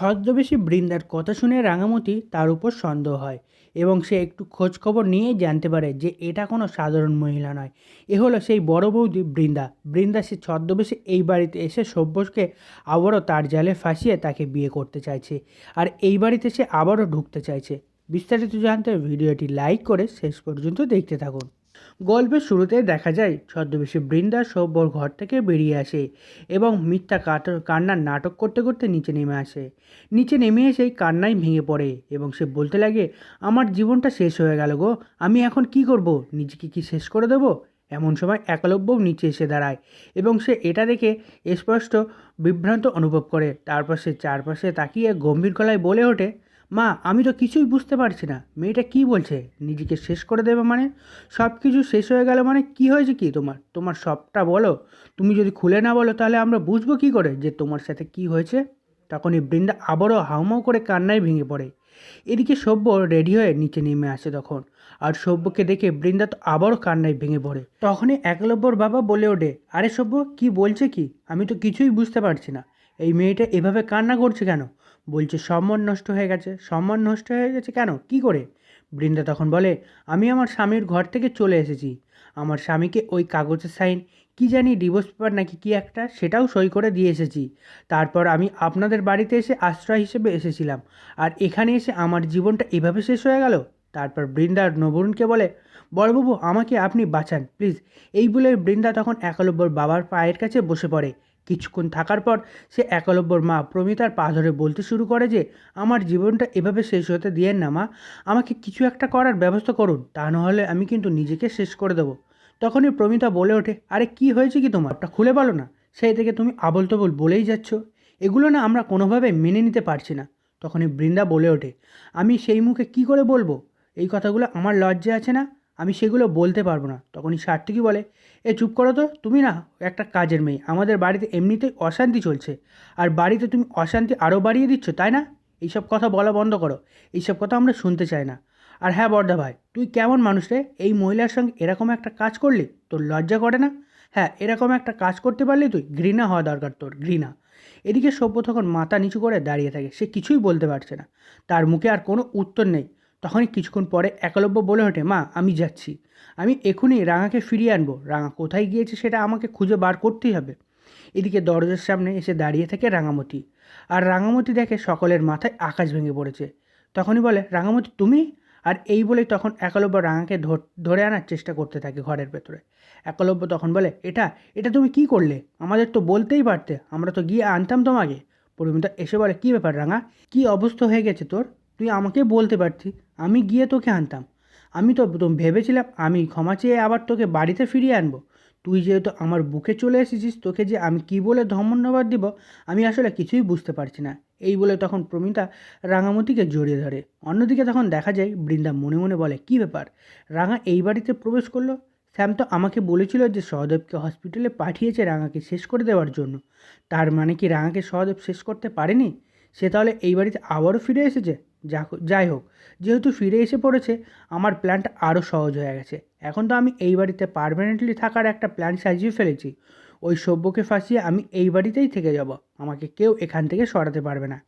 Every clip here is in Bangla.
ছদ্মবেশী বৃন্দার কথা শুনে রাঙামতি তার উপর সন্দেহ হয় এবং সে একটু খোঁজ খবর নিয়েই জানতে পারে যে এটা কোনো সাধারণ মহিলা নয়। এ হলো সেই বড় বৌদি বৃন্দা। বৃন্দা সে ছদ্মবেশে এই বাড়িতে এসে সভ্যকে আবারও তার জালে ফাঁসিয়ে তাকে বিয়ে করতে চাইছে আর এই বাড়িতে সে আবারও ঢুকতে চাইছে। বিস্তারিত জানতে ভিডিওটি লাইক করে শেষ পর্যন্ত দেখতে থাকুন। গল্পের শুরুতে দেখা যায়, ছদ্মবেশী বৃন্দা সভ্যর ঘর থেকে বেরিয়ে আসে এবং মিথ্যা কান্নার নাটক করতে করতে নিচে নেমে আসে। নিচে নেমে এসেই কান্নাই ভেঙে পড়ে এবং সে বলতে লাগে, আমার জীবনটা শেষ হয়ে গেল গো, আমি এখন কি করব? নিজেকে কি শেষ করে দেবো? এমন সময় একলব্যও নিচে এসে দাঁড়ায় এবং সে এটা দেখে স্পষ্ট বিভ্রান্ত অনুভব করে। তারপর সে চারপাশে তাকিয়ে গম্ভীর গলায় বলে ওঠে মা, আমি তো কিছুই বুঝতে পারছি না। মেয়েটা কি বলছে? নিজেকে শেষ করে দেবে মানে? সব কিছু শেষ হয়ে গেল মানে কি হয়েছে কি তোমার? তোমার সবটা বলো। তুমি যদি খুলে না বলো তাহলে আমরা বুঝব কি করে যে তোমার সাথে কি হয়েছে? তখনই বৃন্দা আবারও হাউমাউ করে কান্নায় ভেঙে পড়ে। এদিকে সভ্য রেডি হয়ে নিচে নেমে আসে তখন। আর সভ্যকে দেখে বৃন্দা তো আবারও কান্নায় ভেঙে পড়ে। তখনই একলব্যর বাবা বলে ওঠে, আরে সভ্য, কি বলছে কি? আমি তো কিছুই বুঝতে পারছি না। এই মেয়েটা এভাবে কান্না করছে কেন? বলছে সম্মান নষ্ট হয়ে গেছে। সম্মান নষ্ট হয়ে গেছে কেন? কি করে? বৃন্দা তখন বলে, আমি আমার স্বামীর ঘর থেকে চলে এসেছি। আমার স্বামীকে ওই কাগজের সাইন কি জানি ডিভোর্স পেপার নাকি কি একটা, সেটাও সই করে দিয়ে এসেছি। তারপর আমি আপনাদের বাড়িতে এসে আশ্রয় হিসেবে এসেছিলাম। আর এখানে এসে আমার জীবনটা এভাবে শেষ হয়ে গেল? তারপর বৃন্দার নবরুণকে বলে, বড়বাবু, আমাকে আপনি বাঁচান প্লিজ এই বলে বৃন্দা তখন একলব্যর বাবার পায়ের কাছে বসে পড়ে। কিছুক্ষণ থাকার পর সে একলব্যর মা প্রমিতার পা ধরে বলতে শুরু করে যে, আমার জীবনটা এভাবে শেষ হতে দিয়েন না মা। আমাকে কিছু একটা করার ব্যবস্থা করুন। তা নাহলে আমি কিন্তু নিজেকে শেষ করে দেবো। তখনই প্রমিতা বলে ওঠে, আরে, কি হয়েছে কি তোমার? ওটা খুলে বলো না। সেই থেকে তুমি আবল তবল বলেই যাচ্ছ। এগুলো না আমরা কোনোভাবে মেনে নিতে পারছি না। তখনই বৃন্দা বলে ওঠে, আমি সেই মুখে কি করে বলব? এই কথাগুলো আমার লজ্জা আছে না? আমি সেগুলো বলতে পারব না। তখনই সার্থকী বলে, এ চুপ করো তো, তুমি না একটা কাজের মেয়ে। আমাদের বাড়িতে এমনিতেই অশান্তি চলছে। আর বাড়িতে তুমি অশান্তি আরও বাড়িয়ে দিচ্ছ, তাই না? এইসব কথা বলা বন্ধ করো। এইসব কথা আমরা শুনতে চাই না। আর হ্যাঁ বর্দা ভাই, তুই কেমন মানুষ রে? এই মহিলার সঙ্গে এরকম একটা কাজ করলি? তোর লজ্জা করে না? হ্যাঁ এরকম একটা কাজ করতে পারলি তুই? ঘৃণা হওয়া দরকার তোর, ঘৃণা। এদিকে সভ্য তখন মাথা নিচু করে দাঁড়িয়ে থাকে। সে কিছুই বলতে পারছে না। তার মুখে আর কোনো উত্তর নেই। তখনই কিছুক্ষণ পরে একলব্য বলে ওঠে, মা, আমি যাচ্ছি। আমি এখনই রাঙাকে ফিরিয়ে আনব। রাঙা কোথায় গিয়েছে সেটা আমাকে খুঁজে বার করতেই হবে। এদিকে দরজার সামনে এসে দাঁড়িয়ে থাকে রাঙামতি। আর রাঙামতি দেখে সকলের মাথায় আকাশ ভেঙে পড়েছে। তখনই বলে, রাঙামতি, তুমি? আর এই বলেই তখন একলব্য রাঙাকে ধর- আনার চেষ্টা করতে থাকে ঘরের ভেতরে। একলব্য তখন বলে, এটা এটা তুমি কি করলে? আমাদের তো বলতেই পারতে। আমরা তো গিয়ে আনতাম তোমাকে। পরিমিতা এসে বলে, কী ব্যাপার রাঙা? কি অবস্থা হয়ে গেছে তোর? তুই আমাকে বলতে পারতি, আমি গিয়ে তোকে আনতাম। আমি তো ভেবেছিলাম আমি ক্ষমা চেয়ে আবার তোকে বাড়িতে ফিরিয়ে আনব। তুই যেহেতু আমার বুকে চলে এসেছিস, তোকে যে আমি কি বলে ধন্যবাদ দিব, আমি আসলে কিছুই বুঝতে পারছি না। এই বলে তখন প্রমিতা রাঙামতিকে জড়িয়ে ধরে। অন্যদিকে তখন দেখা যায়, বৃন্দা মনে মনে বলে, কি ব্যাপার? রাঙা এই বাড়িতে প্রবেশ করল? স্যাম তো আমাকে বলেছিল যে সহদেবকে হসপিটালে পাঠিয়েছে রাঙাকে শেষ করে দেওয়ার জন্য। তার মানে কি রাঙাকে সহদেব শেষ করতে পারেনি? সে তাহলে এই বাড়িতে আবারও ফিরে এসেছে? যা যাই হোক, যেহেতু ফিরে এসে পড়েছে, আমার প্ল্যানটা আরও সহজ হয়ে গেছে। এখন তো আমি এই বাড়িতে পারমানেন্টলি থাকার একটা প্ল্যান সাজিয়ে ফেলেছি। ওই সভ্যকে ফাঁসিয়ে আমি এই বাড়িতেই থেকে যাব। আমাকে কেউ এখান থেকে সরাতে পারবে না।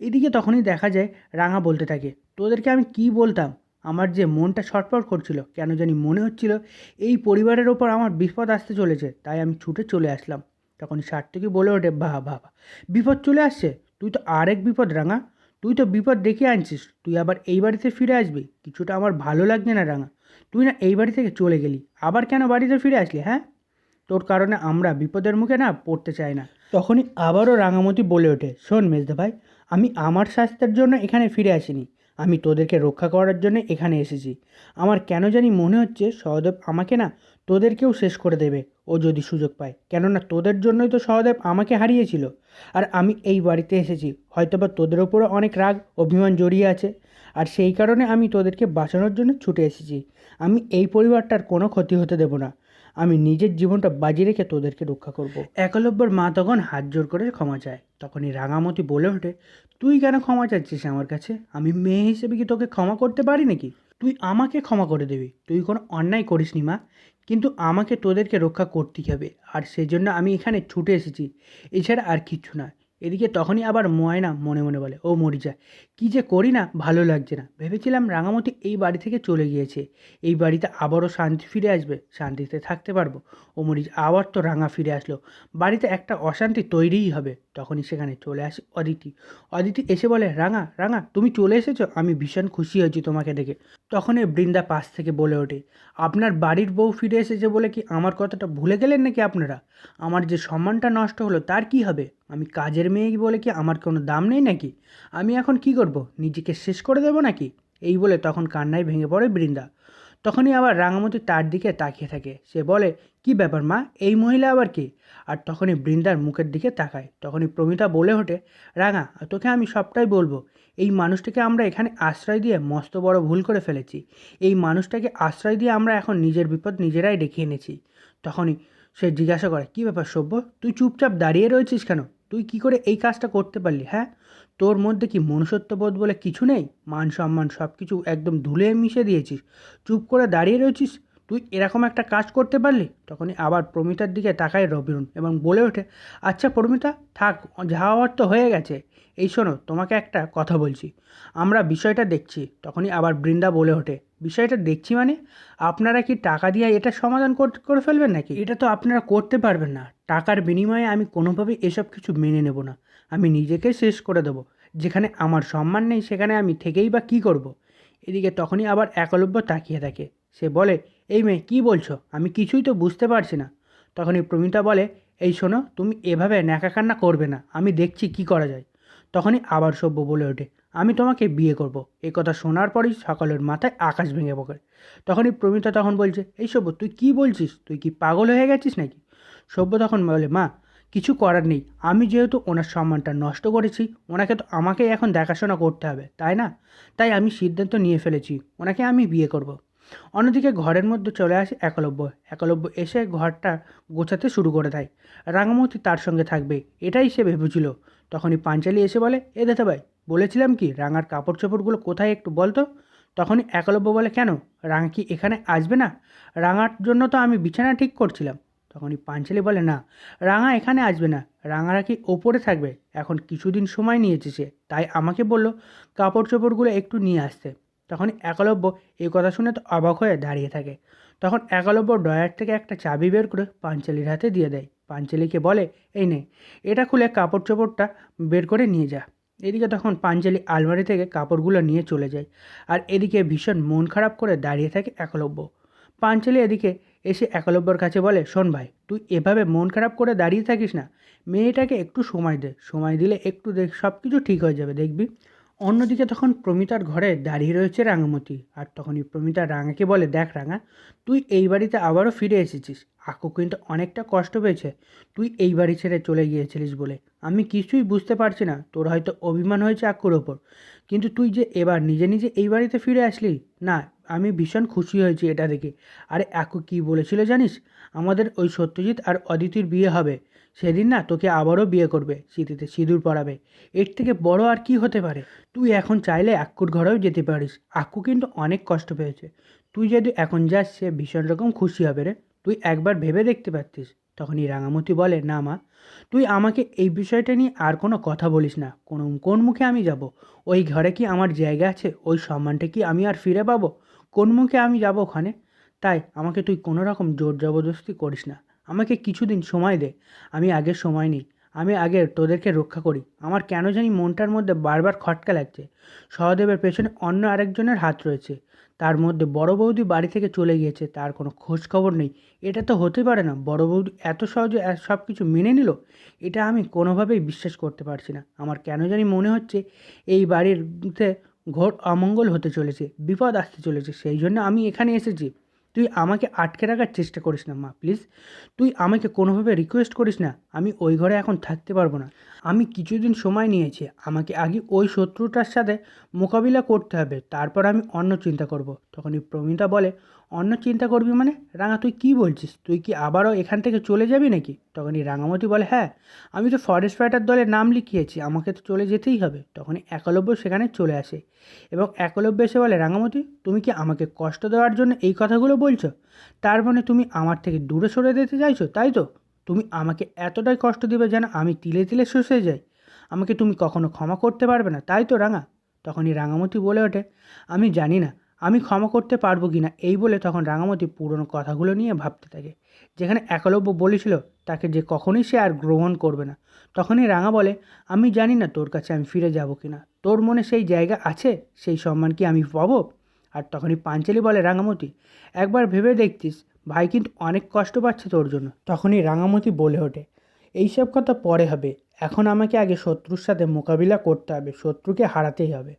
এদিকে তখনই দেখা যায়, রাঙা বলতে থাকে, তোদেরকে আমি কি বলতাম? আমার যে মনটা ছটফট করছিল, কেন জানি মনে হচ্ছিল এই পরিবারের ওপর আমার বিপদ আসতে চলেছে, তাই আমি ছুটে চলে আসলাম। তখন সার্থকী বলে ওঠে বাহ বাহ। বিপদ চলে আসছে? তুই তো আরেক বিপদ, রাঙা। তুই তো বিপদ দেখে আনছিস, তুই আবার এই বাড়িতে ফিরে আসবি? কিছুটা আমার ভালো লাগছে না রাঙা। তুই না এই বাড়ি থেকে চলে গেলি, আবার কেন বাড়িতে ফিরে আসলি হ্যাঁ? তোর কারণে আমরা বিপদের মুখে না পড়তে চাই না। তখনই আবারও রাঙামতি বলে ওঠে, শোন মেজদা ভাই, আমি আমার স্বাস্থ্যের জন্য এখানে ফিরে আসিনি। আমি তোদেরকে রক্ষা করার জন্য এখানে এসেছি। আমার কেন জানি মনে হচ্ছে সহদেব আমাকে না তোদেরকেও শেষ করে দেবে, ও যদি সুযোগ পায়। কেননা তোদের জন্যই তো সহদেব আমাকে হারিয়েছিল। আর আমি এই বাড়িতে এসেছি, হয়তোবা তোদের ওপরও অনেক রাগ, অভিমান জড়িয়ে আছে। আর সেই কারণে আমি তোদেরকে বাঁচানোর জন্য ছুটে এসেছি। আমি এই পরিবারটার কোনো ক্ষতি হতে দেব না। আমি নিজের জীবনটা বাজি রেখে তোদেরকে রক্ষা করব। একলব্যর মা তখন হাত জোর করে ক্ষমা চায়। তখনই রাঙামতি বলে ওঠে, তুই কেন ক্ষমা চাচ্ছিস আমার কাছে? আমি মেয়ে হিসেবে কি তোকে ক্ষমা করতে পারি নাকি? তুই আমাকে ক্ষমা করে দিবি। তুই কোনো অন্যায় করিস নি মা। কিন্তু আমাকে তোদেরকে রক্ষা করতেই হবে। আর সেই জন্য আমি এখানে ছুটে এসেছি। এছাড়া আর কিচ্ছু না এদিকে তখনই আবার ময়না মনে মনে বলে, ও মরিজা কি যে করি না, ভালো লাগছে না। ভেবেছিলাম রাঙামতি এই বাড়ি থেকে চলে গিয়েছে। এই বাড়িতে আবারও শান্তি ফিরে আসবে, শান্তিতে থাকতে পারব। ও মরিজা আবার তো রাঙা ফিরে আসলো। বাড়িতে একটা অশান্তি তৈরিই হবে। তখনই সেখানে চলে আসে অদিতি। অদিতি এসে বলে, রাঙা রাঙা, তুমি চলে এসেছ? আমি ভীষণ খুশি হয়েছি তোমাকে দেখে। তখনই বৃন্দা পাশ থেকে বলে ওঠে, আপনার বাড়ির বউ ফিরে এসেছে বলে কি আমার কথাটা ভুলে গেলেন নাকি আপনারা? আমার যে সম্মানটা নষ্ট হলো তার কি হবে? আমি কাজের মেয়ে বলে কি আমার কোনো দাম নেই নাকি? আমি এখন কি করব? নিজেকে শেষ করে দেবো নাকি? এই বলে তখন কান্নায় ভেঙে পড়ে বৃন্দা। তখনই আবার রাঙামতি তার দিকে তাকিয়ে থাকে। সে বলে, কি ব্যাপার মা? এই মহিলা আবার কি? আর তখনই বৃন্দার মুখের দিকে তাকায়। তখনই প্রমিতা বলে ওঠে, রাঙা, তোকে আমি সবটাই বলব। এই মানুষটাকে আমরা এখানে আশ্রয় দিয়ে মস্ত বড় ভুল করে ফেলেছি। এই মানুষটাকে আশ্রয় দিয়ে আমরা এখন নিজের বিপদ নিজেরাই ডেকে এনেছি। তখনই সে জিজ্ঞাসা করে, কী ব্যাপার সভ্য? তুই চুপচাপ দাঁড়িয়ে রয়েছিস কেন? তুই কি করে এই কাজটা করতে পারলি হ্যাঁ? তোর মধ্যে কি মনুষ্যত্ববোধ বলে কিছু নেই? মান সম্মান সব কিছু একদম ধুলে মিশে দিয়েছিস। চুপ করে দাঁড়িয়ে রয়েছিস? তুই এরকম একটা কাজ করতে পারলি? তখনই আবার প্রমিতার দিকে তাকায় রবিরুন এবং বলে ওঠে আচ্ছা প্রমিতা, থাক, যা হওয়ার তো হয়ে গেছে। এই শোনো, তোমাকে একটা কথা বলছি। আমরা বিষয়টা দেখছি। তখনই আবার বৃন্দা বলে ওঠে, বিষয়টা দেখছি মানে? আপনারা কি টাকা দিয়ে এটা সমাধান করে ফেলবেন নাকি? এটা তো আপনারা করতে পারবেন না। টাকার বিনিময়ে আমি কোনোভাবেই এসব কিছু মেনে নেব না। আমি নিজেকে শেষ করে দেবো। যেখানে আমার সম্মান নেই, সেখানে আমি থেকেই বা কী করব। এদিকে তখনই আবার একলব্য তাকিয়ে থাকে। সে বলে, এই মেয়ে, কী বলছো? আমি কিছুই তো বুঝতে পারছি না। তখনই প্রমিতা বলে, এই শোনো, তুমি এভাবে ন্যাকা কান্না করবে না, আমি দেখছি কি করা যায়। তখনই আবার সভ্য বলে ওঠে, আমি তোমাকে বিয়ে করব। এই কথা শোনার পরেই সকলের মাথায় আকাশ ভেঙে পড়ে। তখনই প্রমিতা তখন বলছে, এই সভ্য, তুই কি বলছিস? তুই কি পাগল হয়ে গেছিস নাকি? সভ্য তখন বলে, মা, কিছু করার নেই, আমি যেহেতু ওনার সম্মানটা নষ্ট করেছি, ওনাকে তো আমাকে এখন দেখাশোনা করতে হবে, তাই না? তাই আমি সিদ্ধান্ত নিয়ে ফেলেছি, ওনাকে আমি বিয়ে করব। অন্যদিকে ঘরের মধ্যে চলে আসে একলব্য। একলব্য এসে ঘরটা গোছাতে শুরু করে দেয়। রাঙামতি তার সঙ্গে থাকবে, এটাই সে ভেবেছিল। তখনই পাঞ্চালি এসে বলে, এ দাদা ভাই, বলেছিলাম কি, রাঙার কাপড় চোপড়গুলো কোথায় একটু বলতো তখনই একলব্য বলে, কেন? রাঙা কি এখানে আসবে না? রাঙার জন্য তো আমি বিছানা ঠিক করছিলাম। তখনই পাঞ্চালি বলে, না, রাঙা এখানে আসবে না। রাঙারা কি ওপরে থাকবে? এখন কিছুদিন সময় নিয়েছে সে, তাই আমাকে বলল কাপড় চোপড়গুলো একটু নিয়ে আসতে। তখন একলব্য এই কথা শুনে তো অবাক হয়ে দাঁড়িয়ে থাকে। তখন একলব্য ডয়ার থেকে একটা চাবি বের করে পাঞ্চালির হাতে দিয়ে দেয়। পাঞ্চালিকে বলে, এই নে, এটা খুলে কাপড় চোপড়টা বের করে নিয়ে যা। এদিকে তখন পাঞ্চালি আলমারি থেকে কাপড়গুলো নিয়ে চলে যায় আর এদিকে ভীষণ মন খারাপ করে দাঁড়িয়ে থাকে একলব্য। পাঞ্চালি এদিকে এসে একলব্যর কাছে বলে, শোন ভাই, তুই এভাবে মন খারাপ করে দাঁড়িয়ে থাকিস না। মেয়েটাকে একটু সময় দে। সময় দিলে একটু দেখ সব কিছু ঠিক হয়ে যাবে, দেখবি? অন্যদিকে তখন প্রমিতার ঘরে দাঁড়িয়ে রয়েছে রাঙামতি। আর তখনই প্রমিতা রাঙাকে বলে, দেখ রাঙা, তুই এই বাড়িতে আবারও ফিরে এসেছিস। আকু কিন্তু অনেকটা কষ্ট পেয়েছে। তুই এই বাড়ি ছেড়ে চলে গিয়েছিলিস বলে। আমি কিছুই বুঝতে পারছি না। তোর হয়তো অভিমান হয়েছে আকুর ওপর। কিন্তু তুই যে এবার নিজে নিজে এই বাড়িতে ফিরে আসলি, না, আমি ভীষণ খুশি হয়েছি এটা দেখে। আরে, আকু কি বলেছিল জানিস? আমাদের ওই সত্যজিৎ আর অদিতির বিয়ে হবে। সেদিন না তোকে আবারও বিয়ে করবে, স্মৃতিতে সিঁদুর পরাবে। এর থেকে বড় আর কি হতে পারে? তুই এখন চাইলে আক্কুর ঘরেও যেতে পারিস। আক্কু কিন্তু অনেক কষ্ট পেয়েছে। তুই যদি এখন যাস, সে ভীষণ রকম খুশি হবে রে। তুই একবার ভেবে দেখতে পারতিস। তখনই রাঙামতি বলে, না মা, তুই আমাকে এই বিষয়টা নিয়ে আর কোনো কথা বলিস না। কোনো, কোন মুখে আমি যাব? ওই ঘরে কি আমার জায়গা আছে? ওই সম্মানটা কি আমি আর ফিরে পাবো? কোন মুখে আমি যাব ওখানে? তাই আমাকে তুই কোনো রকম জোর জবরদস্তি করিস না। আমাকে কিছুদিন সময় দে, আমি আগে সময় নিই, আমি আগে তোদেরকে রক্ষা করি। আমার কেন জানি মনটার মধ্যে বারবার খটকা লাগছে। সহদেবের পেছনে অন্য আরেকজনের হাত রয়েছে। তার মধ্যে বড় বৌদি বাড়ি থেকে চলে গিয়েছে, তার কোনো খোঁজ খবর নেই। এটা তো হতে পারে না, বড় বৌদি এত সহজে সব কিছু মেনে নিল? এটা আমি কোনোভাবেই বিশ্বাস করতে পারছি না। আমার কেন জানি মনে হচ্ছে এই বাড়িরতে ঘোর অমঙ্গল হতে চলেছে, বিপদ আসতে চলেছে, সেই জন্য আমি এখানে এসেছি। তুই আমাকে আটকে রাখার চেষ্টা করিস না, মা প্লিজ তুই আমাকে কোনোভাবে রিকোয়েস্ট করিস না, আমি ওই ঘরে এখন থাকতে পারব না। আমি কিছুদিন সময় নিয়েছি, আমাকে আগে ওই শত্রুটার সাথে মোকাবিলা করতে হবে, তারপর আমি অন্য চিন্তা করব। তখনই প্রমিতা বলে, অন্য চিন্তা করবি মানে? রাঙা, তুই কি বলছিস? তুই কি আবারও এখান থেকে চলে যাবি নাকি? তখনই রাঙামতি বলে হ্যাঁ আমি তো ফরেস্ট ফাইটার দলের নাম লিখিয়েছি, আমাকে তো চলে যেতেই হবে। তখনই একলব্য সেখানে চলে আসে এবং একলব্য এসে বলে, রাঙামতি, তুমি কি আমাকে কষ্ট দেওয়ার জন্য এই কথাগুলো বলছো? তার মানে তুমি আমার থেকে দূরে সরে যেতে চাইছো, তাই তো? তুমি আমাকে এতটাই কষ্ট দিবে যেন আমি তিলে তিলে শুষে যাই। আমাকে তুমি কখনো ক্ষমা করতে পারবে না, তাই তো রাঙা? তখনই রাঙামতি বলে ওঠে, আমি জানি না আমি ক্ষমা করতে পারব কি না? এই বলে তখন রাঙামতি পুরনো কথাগুলো নিয়ে ভাবতে থাকে। যেখানে একলব্য বলেছিল, তাকে যে কখনোই সে আর গ্রহণ করবে না। তখনই রাঙা বলে, আমি জানি না তোর কাছে আমি ফিরে যাব কি না। তোর মনে সেই জায়গা আছে? সেই সম্মান কি আমি পাবো? আর তখনই পাঞ্চালি বলে, রাঙামতি, একবার ভেবে দেখতিস, ভাই কিন্তু অনেক কষ্ট পাচ্ছে তোর জন্য। তখনই রাঙামতি বলে ওঠে এইসব কথা পরে হবে। এখন আমাকে আগে শত্রুর সাথে মোকাবিলা করতে হবে। শত্রুকে হারাতেই হবে।